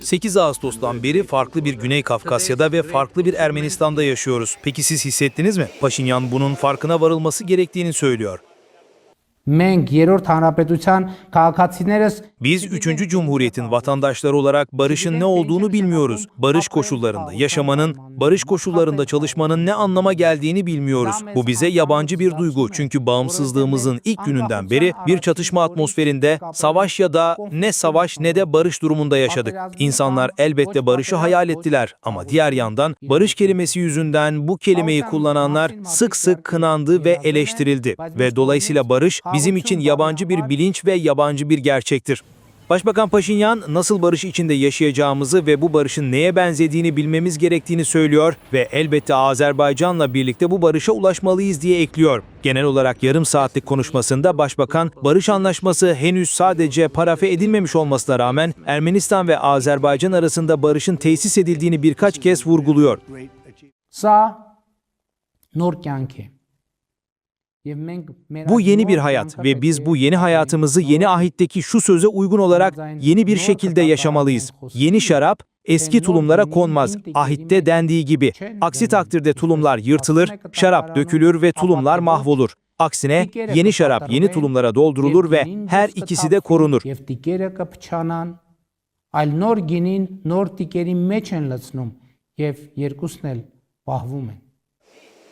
8 Ağustos'tan beri farklı bir Güney Kafkasya'da ve farklı bir Ermenistan'da yaşıyoruz. Peki siz hissettiniz mi? Paşinyan bunun farkına varılması gerektiğini söylüyor. Մենք երրորդ հանրապետության քաղաքացիներս Biz 3. Cumhuriyet'in vatandaşları olarak barışın ne olduğunu bilmiyoruz. Barış koşullarında yaşamanın, barış koşullarında çalışmanın ne anlama geldiğini bilmiyoruz. Bu bize yabancı bir duygu çünkü bağımsızlığımızın ilk gününden beri bir çatışma atmosferinde savaş ya da ne savaş ne de barış durumunda yaşadık. İnsanlar elbette barışı hayal ettiler ama diğer yandan barış kelimesi yüzünden bu kelimeyi kullananlar sık sık kınandı ve eleştirildi ve dolayısıyla barış bizim için yabancı bir bilinç ve yabancı bir gerçektir. Başbakan Paşinyan nasıl barış içinde yaşayacağımızı ve bu barışın neye benzediğini bilmemiz gerektiğini söylüyor ve elbette Azerbaycan'la birlikte bu barışa ulaşmalıyız diye ekliyor. Genel olarak yarım saatlik konuşmasında Başbakan barış anlaşması henüz sadece parafe edilmemiş olmasına rağmen Ermenistan ve Azerbaycan arasında barışın tesis edildiğini birkaç kez vurguluyor. Sağ Nur Kanki bu yeni bir hayat ve biz bu yeni hayatımızı yeni ahitteki şu söze uygun olarak yeni bir şekilde yaşamalıyız. Yeni şarap eski tulumlara konmaz. Ahitte dendiği gibi. Aksi takdirde tulumlar yırtılır, şarap dökülür ve tulumlar mahvolur. Aksine yeni şarap yeni tulumlara doldurulur ve her ikisi de korunur. Al nor ginin nor tikerin meçen latsnum yev yerkusnel pahvumen.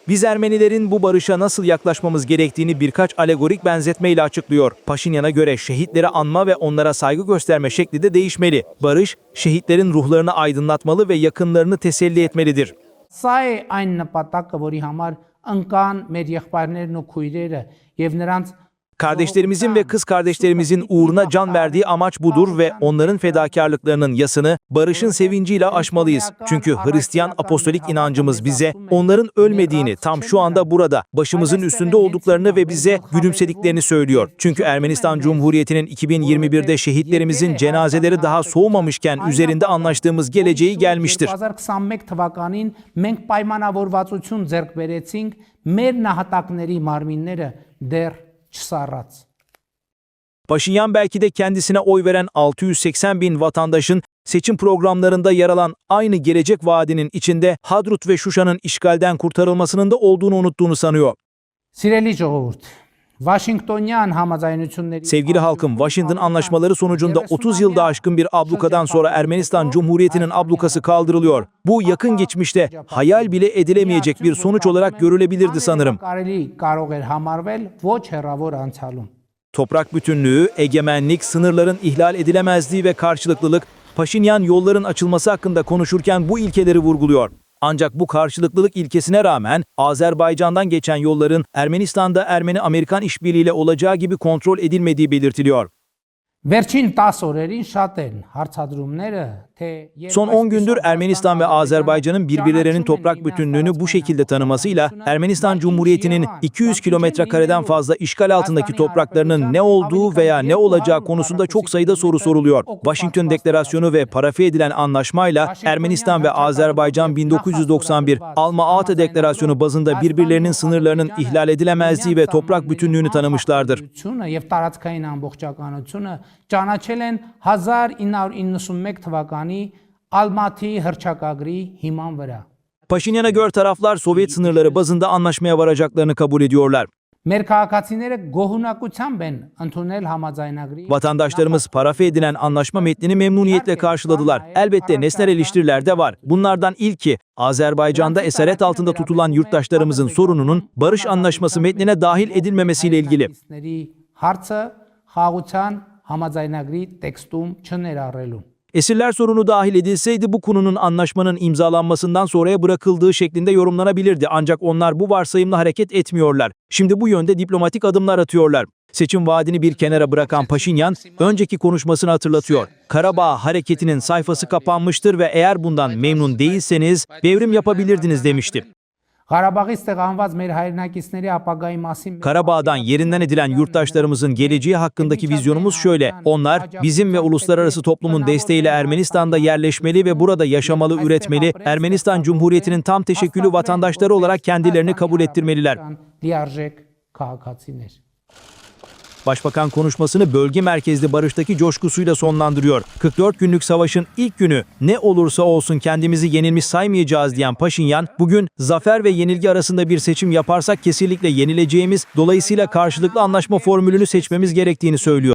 Biz Ermenilerin bu barışa nasıl yaklaşmamız gerektiğini birkaç alegorik benzetmeyle açıklıyor. Paşinyan'a göre şehitleri anma ve onlara saygı gösterme şekli de değişmeli. Barış, şehitlerin ruhlarını aydınlatmalı ve yakınlarını teselli etmelidir. Սա է այն նպատակը, որի համար ընկան մեր եղբայրներն ու քույրերը եւ նրանց Kardeşlerimizin ve kız kardeşlerimizin uğruna can verdiği amaç budur ve onların fedakarlıklarının yasını barışın sevinciyle aşmalıyız. Çünkü Hristiyan apostolik inancımız bize onların ölmediğini tam şu anda burada başımızın üstünde olduklarını ve bize gülümsediklerini söylüyor. Çünkü Ermenistan Cumhuriyeti'nin 2021'de şehitlerimizin cenazeleri daha soğumamışken üzerinde anlaştığımız geleceği gelmiştir. 2021 թվականին մենք պայմանավորվածություն ձեռք բերեցինք մեր նահատակների մարմինները դեռ Çısarrat. Paşinyan belki de kendisine oy veren 680 bin vatandaşın seçim programlarında yer alan aynı gelecek vaadinin içinde Hadrut ve Şuşa'nın işgalden kurtarılmasının da olduğunu unuttuğunu sanıyor. Sireli Covurt. Sevgili halkım, Washington anlaşmaları sonucunda 30 yılda aşkın bir ablukadan sonra Ermenistan Cumhuriyeti'nin ablukası kaldırılıyor. Bu yakın geçmişte hayal bile edilemeyecek bir sonuç olarak görülebilirdi sanırım. Toprak bütünlüğü, egemenlik, sınırların ihlal edilemezliği ve karşılıklılık, Paşinyan yolların açılması hakkında konuşurken bu ilkeleri vurguluyor. Ancak bu karşılıklılık ilkesine rağmen Azerbaycan'dan geçen yolların Ermenistan'da Ermeni-Amerikan işbirliğiyle olacağı gibi kontrol edilmediği belirtiliyor. Վերջին 10 օրերին շատ են հարցադրումները, թե երբ Son 10 gündür այսպիսով Ermenistan ve Azerbaycan'ın birbirlerinin toprak bütünlüğünü bu şekilde tanımasıyla Ermenistan Cumhuriyeti'nin 200 kilometre kareden fazla işgal altındaki topraklarının ne olduğu veya ne olacağı konusunda çok sayıda soru soruluyor. Washington Deklarasyonu ve parafe edilen anlaşmayla Ermenistan ve Azerbaycan 1991 Alma-Ata Deklarasyonu bazında birbirlerinin sınırlarının ihlal edilemezliği ve toprak bütünlüğünü tanımışlardır. եւ տարածքային ամբողջականությունը ճանաչել են 1991 թվականի Ալմաթի հրճակագրի հիման vəra։ Paşinyan'a göre taraflar Sovyet sınırları bazında anlaşmaya varacaklarını kabul ediyorlar. Մեր քաղաքացիները գոհունակությամբ են ընդունել համաձայնագրի Vatandaşlarımız parafe edilen anlaşma metnini memnuniyetle karşıladılar. Elbette nesnel eleştiriler de var. Bunlardan ilki Azerbaycan'da esaret altında tutulan yurttaşlarımızın sorununun barış anlaşması metnine dahil edilmemesiyle ilgili. Ների հարցը խաղության համաձայնագրի տեքստում չներառելու։ Esirler sorunu dahil edilseydi bu konunun anlaşmanın imzalanmasından sonraya bırakıldığı şeklinde yorumlanabilirdi. Ancak onlar bu varsayımla hareket etmiyorlar. Şimdi bu yönde diplomatik adımlar atıyorlar. Seçim vaadini bir kenara bırakan Paşinyan, önceki konuşmasını hatırlatıyor. Karabağ hareketinin sayfası kapanmıştır ve eğer bundan memnun değilseniz devrim yapabilirdiniz demişti. Karabağ'dan yerinden edilen yurttaşlarımızın geleceği hakkındaki vizyonumuz şöyle. Onlar bizim ve uluslararası toplumun desteğiyle Ermenistan'da yerleşmeli ve burada yaşamalı, üretmeli. Ermenistan Cumhuriyeti'nin tam teşekkülü vatandaşları olarak kendilerini kabul ettirmeliler. Başbakan konuşmasını bölge merkezli barıştaki coşkusuyla sonlandırıyor. 44 günlük savaşın ilk günü ne olursa olsun kendimizi yenilmiş saymayacağız diyen Paşinyan, bugün zafer ve yenilgi arasında bir seçim yaparsak kesinlikle yenileceğimiz, dolayısıyla karşılıklı anlaşma formülünü seçmemiz gerektiğini söylüyor.